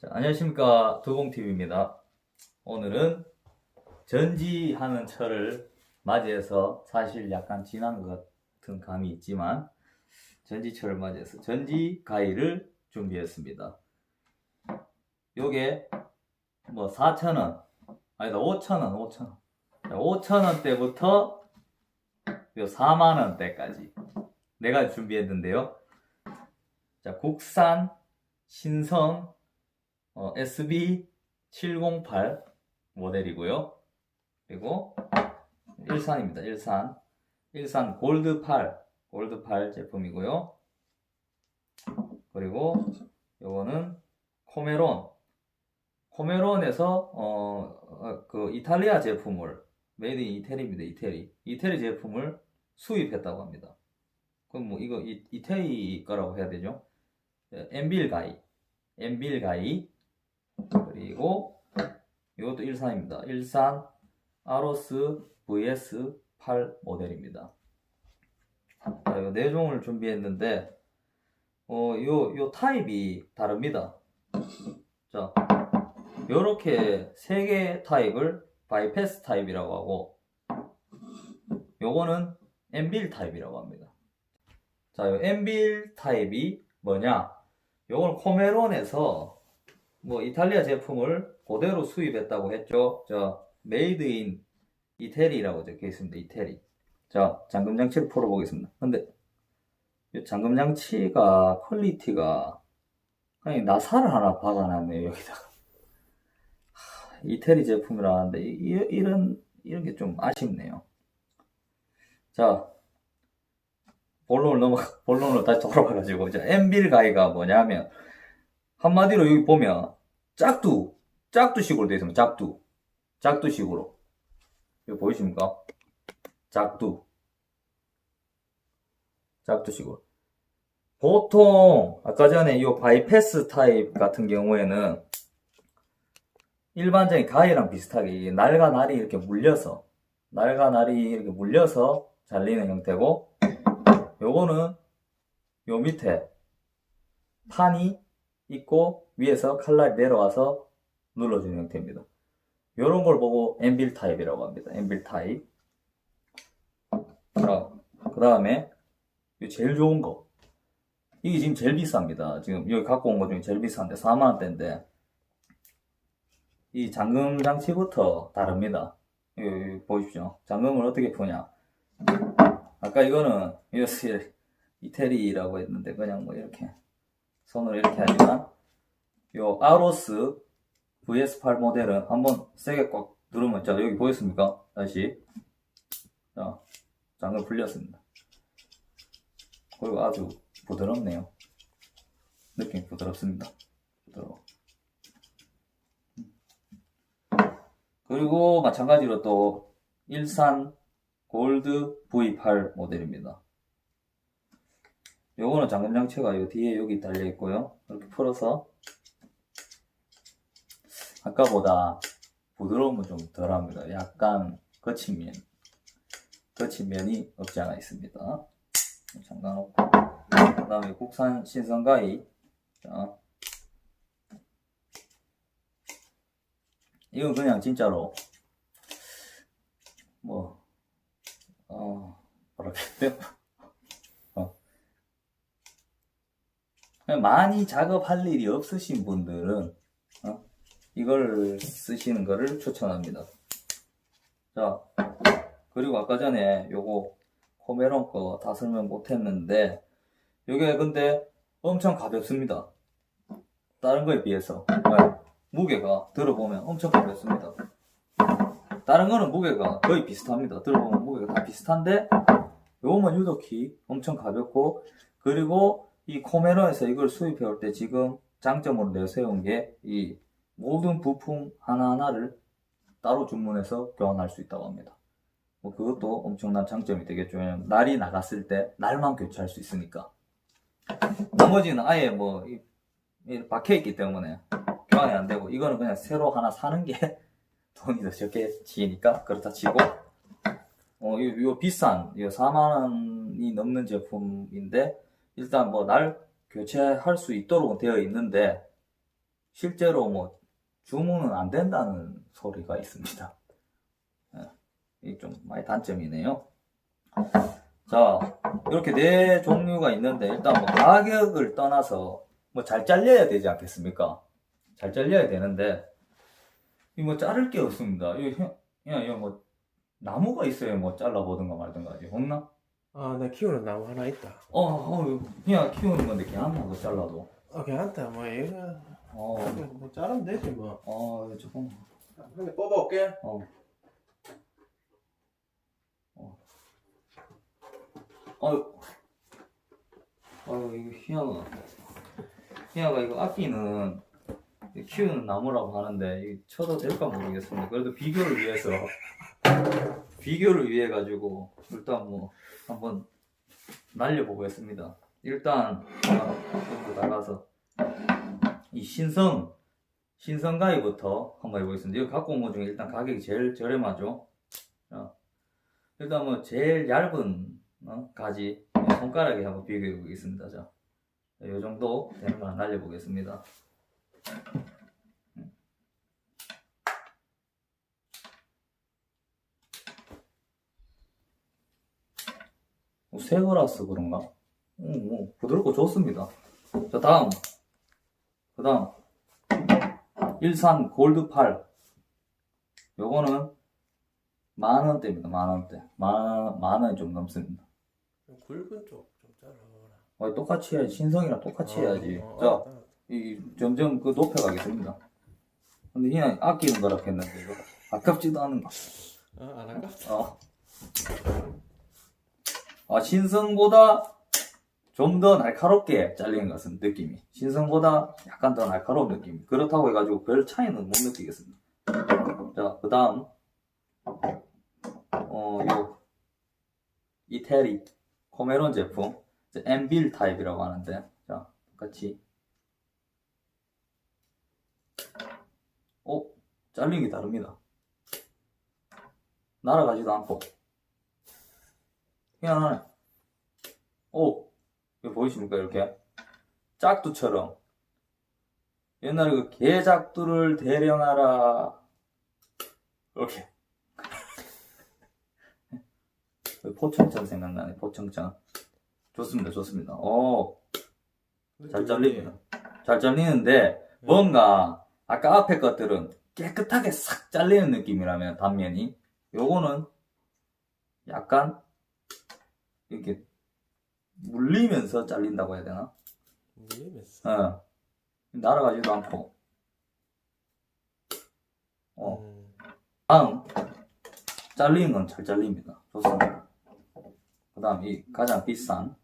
자, 안녕하십니까 도공TV입니다. 오늘은 전지하는 철을 맞이해서 사실 약간 진한 것 같은 감이 있지만 전지철을 맞이해서 전지 가위를 준비했습니다. 요게 뭐 4,000원 아니다 5,000원 5,000원 5,000원대부터 요 4만원대까지 내가 준비했는데요. 자, 국산 신성 어, SB708 모델이고요. 그리고 일산입니다. 일산. 일산 골드 8, 골드 8 제품이고요. 그리고 요거는 코메론. 코메론에서 어, 어, 그 이탈리아 제품을 메이드 인 이태리입니다. 이태리. 이태리 제품을 수입했다고 합니다. 그럼 뭐 이거 이, 이태리 거라고 해야 되죠? 엠빌 가이. 엠빌 가이. 그리고 이것도 일산입니다. 일산 아로스 VS8 모델입니다. 자, 요 내종을 준비했는데 어, 요, 요 타입이 다릅니다. 자, 요렇게 세 개 타입을 바이패스 타입이라고 하고 요거는 엠빌 타입이라고 합니다. 자, 요 엠빌 타입이 뭐냐? 요걸 코메론에서 뭐 이탈리아 제품을 그대로 수입했다고 했죠. 저 메이드 인 이태리라고 적혀 있습니다. 이태리. 자, 잠금 장치를 풀어 보겠습니다. 근데 이 잠금 장치가 퀄리티가 그냥 나사를 하나 박아놨네요, 여기다가. 하, 이태리 제품이라는데 이, 이- 이런 이런 게 좀 아쉽네요. 자, 본론을 넘어 본론으로 다시 돌아가가지고 이제 엠빌 가이가 뭐냐면 한마디로 여기 보면 짝두 짝두식으로 되어 있습니다. 짝두 짝두식으로 이거 보이십니까? 짝두 짝두식으로 보통 아까 전에 이 바이패스 타입 같은 경우에는 일반적인 가위랑 비슷하게 날과 날이 이렇게 물려서 날과 날이 이렇게 물려서 잘리는 형태고 요거는 요 밑에 판이 있고 위에서 칼날이 내려와서 눌러주는 형태입니다. 요런 걸 보고 엠빌 타입이라고 합니다. 엠빌 타입. 자, 그 다음에 요 제일 좋은 거. 이게 지금 제일 비쌉니다. 지금 여기 갖고 온 거 중에 제일 비싼데 4만원대인데 이 잠금 장치부터 다릅니다. 여기, 보십시오. 잠금을 어떻게 푸냐. 아까 이거는 이태리라고 했는데 그냥 뭐 이렇게 손으로 이렇게 하지만 요 아로스 VS8 모델은 한번 세게 꽉 누르면 자 여기 보였습니까? 다시 자 장을 풀렸습니다. 그리고 아주 부드럽네요. 느낌 부드럽습니다. 부드러워. 그리고 마찬가지로 또 일산 골드 V8 모델입니다. 요거는 잠금 장치가 요 뒤에 여기 달려 있고요. 이렇게 풀어서 아까보다 부드러움은 좀 덜합니다. 약간 거친 면, 거친 면이 없지 않아 있습니다. 잠깐 놓고 그 다음에 국산 신선가위 자. 이건 그냥 진짜로 뭐 어, 어. 그냥 많이 작업할 일이 없으신 분들은 어, 이걸 쓰시는 거를 추천합니다. 자, 그리고 아까 전에 요거 코메론 거 다 설명 못했는데 요게 근데 엄청 가볍습니다. 다른 거에 비해서 네, 무게가 들어보면 엄청 가볍습니다. 다른 거는 무게가 거의 비슷합니다. 들어보면 무게가 다 비슷한데 요거만 유독히 엄청 가볍고 그리고 이 코메론에서 이걸 수입해 올 때 지금 장점으로 내세운 게 이 모든 부품 하나하나를 따로 주문해서 교환할 수 있다고 합니다. 뭐 그것도 엄청난 장점이 되겠죠. 왜냐면 날이 나갔을 때 날만 교체할 수 있으니까. 나머지는 아예 뭐 이- 이 박혀 있기 때문에 교환이 안 되고 이거는 그냥 새로 하나 사는 게 돈이 더 적게 지니까 그렇다 치고 어, 이, 요 비싼, 이 4만 원이 넘는 제품인데, 일단 뭐 날 교체할 수 있도록 되어 있는데, 실제로 뭐 주문은 안 된다는 소리가 있습니다. 예, 이게 좀 많이 단점이네요. 자, 이렇게 네 종류가 있는데 일단 뭐 가격을 떠나서 뭐 잘 잘려야 되지 않겠습니까? 잘 잘려야 되는데 이 뭐 자를 게 없습니다. 이거 그냥 이거 뭐 나무가 있어야 뭐 잘라보든가 말든가 하지 없나? 아, 나 키우는 나무 하나 있다. 어, 어 그냥 키우는 건데 걔한나고 잘라도 아, 괜찮다. 뭐, 얘가, 어, 뭐, 자르면 되지, 뭐. 어 조금 한개 뽑아올게. 어. 어. 아유. 아유, 이거 희야가. 희야가 이거 악기는 키우는 나무라고 하는데, 이거 쳐도 될까 모르겠습니다. 그래도 비교를 위해서, 비교를 위해 가지고, 일단 뭐, 한번 날려보겠습니다. 일단, 좀더 나가서, 이 신성, 신성 가위부터 한번 해보겠습니다. 이거 갖고 온 것 중에 일단 가격이 제일 저렴하죠. 자, 일단 뭐 제일 얇은 어, 가지 손가락에 한번 비교해 보겠습니다. 자, 이 정도 되는 거 날려보겠습니다. 뭐 새 거라서 그런가? 음, 뭐 부드럽고 좋습니다. 자, 다음. 그 다음. 일산 골드 8 요거는 만 원대입니다 만 원대 만, 만 원이 좀 넘습니다 굵은 쪽 좀 잘라라. 어, 똑같이 해야지 신성이랑 똑같이 해야지 어, 자 어, 이, 점점 그 높여가겠습니다 근데 그냥 아끼는 거라 했는데 이거 아깝지도 않은 거 어, 안 할까? 어. 아 신성보다 좀 더 날카롭게 잘리는 것 같은 느낌이. 신성보다 약간 더 날카로운 느낌. 그렇다고 해가지고 별 차이는 못 느끼겠습니다. 자 그 다음 어 요 이태리 코메론 제품. 엠빌 타입이라고 하는데 자 똑같이. 어 잘린 게 다릅니다. 날아가지도 않고 그냥. 오 이거 보이십니까 이렇게? 짝두처럼. 옛날에 그 개작두를 대령하라. 이렇게. 포청천 생각나네 포청천 좋습니다 좋습니다. 오잘 잘립니다 잘 잘리는데 뭔가 아까 앞에 것들은 깨끗하게 싹 잘리는 느낌이라면 단면이 요거는 약간 이렇게 물리면서 잘린다고 해야 되나? 물리면서. 어. 날아가지도 않고. 어. 음, 다음. 잘리는 건 잘 잘립니다. 좋습니다. 그 다음, 이 가장 비싼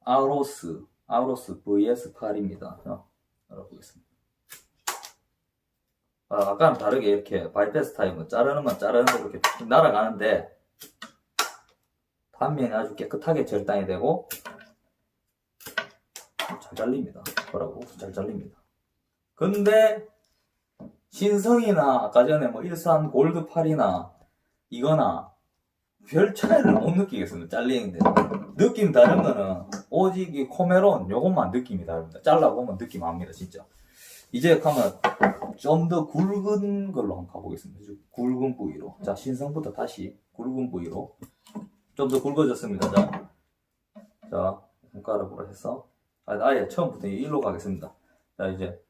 아우로스, 아우로스 VS8입니다. 자, 열어보겠습니다. 아, 아까랑 다르게 이렇게 바이패스 타입은 자르는 건 자르는 대로 이렇게 쭉 날아가는데, 단면이 아주 깨끗하게 절단이 되고, 잘 잘립니다. 뭐라고? 잘 잘립니다. 근데, 신성이나 아까 전에 뭐 일산 골드 8이나 이거나 별 차이를 못 느끼겠습니다. 잘리는데. 느낌 다른 거는 오직 이 코메론 요것만 느낌이 다릅니다. 잘라보면 느낌 압니다. 진짜. 이제 가면 좀 더 굵은 걸로 한번 가보겠습니다. 굵은 부위로. 자, 신성부터 다시 굵은 부위로. 좀 더 굵어졌습니다. 자, 자 손가락으로 해서 아, 아예 처음부터 일로 가겠습니다. 자, 이제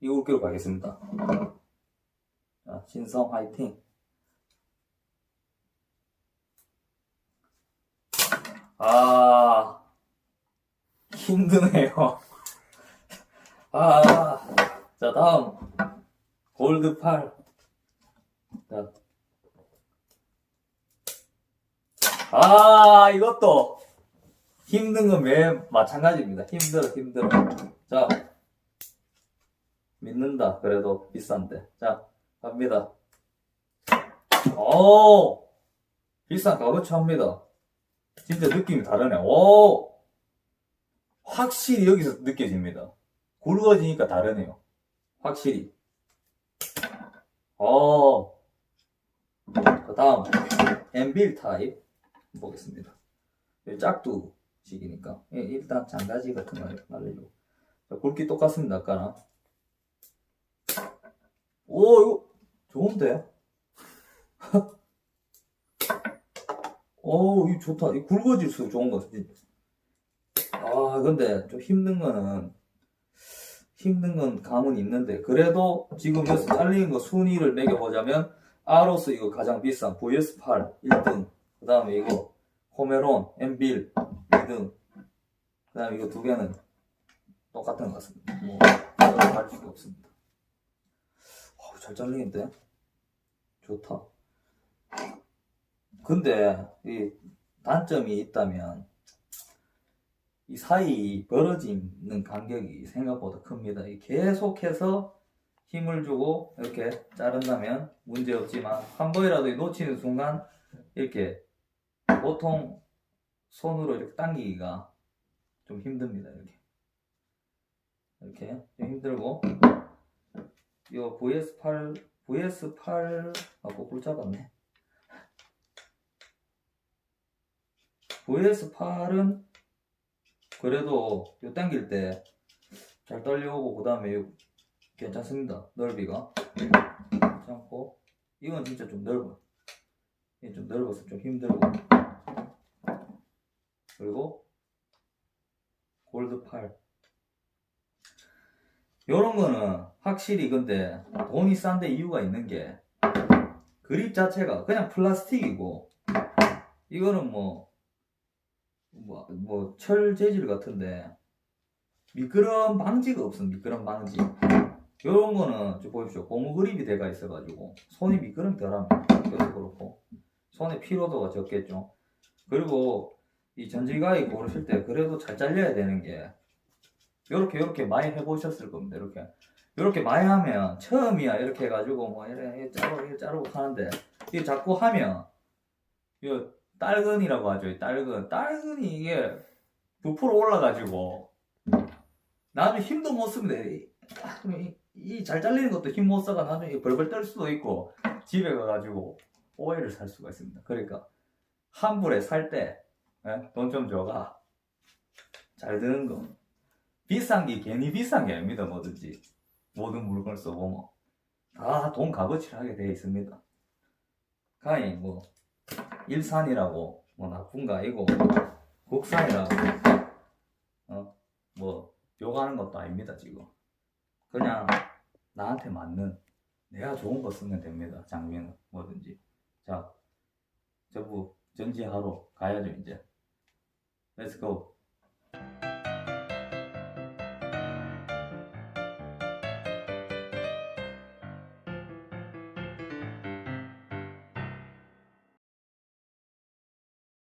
이 굵기로 가겠습니다. 자, 신성 화이팅. 아, 힘드네요. 아, 자, 다음. 골드 8. 자. 아, 이것도 힘든 건 매 마찬가지입니다. 힘들어, 힘들어. 자, 믿는다. 그래도 비싼데. 자, 갑니다. 오! 비싼 합니다. 진짜 느낌이 다르네. 오! 확실히 여기서 느껴집니다. 굵어지니까 다르네요. 확실히. 어. 그 다음, 엠빌 타입 보겠습니다. 이 짝두식이니까. 예, 일단 장가지 같은 거. 자, 굵기 똑같습니다, 아까랑. 오, 이거 좋은데? 오, 이거 좋다. 이 굵어질수록 좋은 거 같아. 아, 근데 좀 힘든 거는, 힘든 건 감은 있는데, 그래도 지금 여기서 잘리는 거 순위를 매겨보자면, 아로스 이거 가장 비싼, VS8 1등, 그 다음에 이거, 코메론, 엠빌 2등, 그 다음에 이거 두 개는 똑같은 것 같습니다. 뭐, 다른 할 수가 없습니다. 어우, 잘 잘리는데? 좋다. 근데, 이 단점이 있다면, 이 사이 벌어지는 간격이 생각보다 큽니다. 이 계속해서 힘을 주고 이렇게 자른다면 문제 없지만 한 번이라도 이 놓치는 순간 이렇게 보통 손으로 이렇게 당기기가 좀 힘듭니다. 이렇게 이렇게 좀 힘들고 이거 VS8 VS8 아 거꾸로 잡았네. VS8은 그래도 요 당길 때 잘 떨려오고 그 다음에 괜찮습니다 넓이가 괜찮고 이건 진짜 좀 넓어 이게 좀 넓어서 좀 힘들고 그리고 골드 8 요런 거는 확실히 근데 돈이 싼데 이유가 있는 게 그립 자체가 그냥 플라스틱이고 이거는 뭐 뭐, 뭐, 철 재질 같은데, 미끄럼 방지가 없습니다. 미끄럼 방지. 요런 거는, 좀 보십시오. 고무 그립이 돼가 있어가지고, 손이 미끄럼이 덜합니다. 그것도 그렇고, 손의 피로도가 적겠죠. 그리고, 이 전지가위 고르실 때, 그래도 잘 잘려야 되는 게, 요렇게, 요렇게 많이 해보셨을 겁니다. 이렇게. 요렇게 많이 하면, 처음이야. 이렇게 해가지고, 뭐, 이래, 자르고, 이래 자르고 하는데, 이게 자꾸 하면, 이 딸근이라고 하죠. 이 딸근. 딸근이 이게 부풀어 올라가지고 나중에 힘도 못 씁니다. 이잘 잘리는 것도 힘 못 써가 나중에 벌벌 떨 수도 있고 집에 가가지고 오해를 살 수가 있습니다. 그러니까 환불에 살 때 돈 좀 줘가. 잘 드는 거. 비싼 게 괜히 비싼 게 아닙니다. 뭐든지. 모든 물건을 써보면. 다 돈 값어치를 하게 되어 있습니다. 가히 뭐 일산이라고 뭐 나쁜 거 아니고 국산이라고 어뭐 욕하는 것도 아닙니다 지금. 그냥 나한테 맞는 내가 좋은 거 쓰면 됩니다 장비는 뭐든지. 자 전부 전지하러 가야죠 이제 Let's go.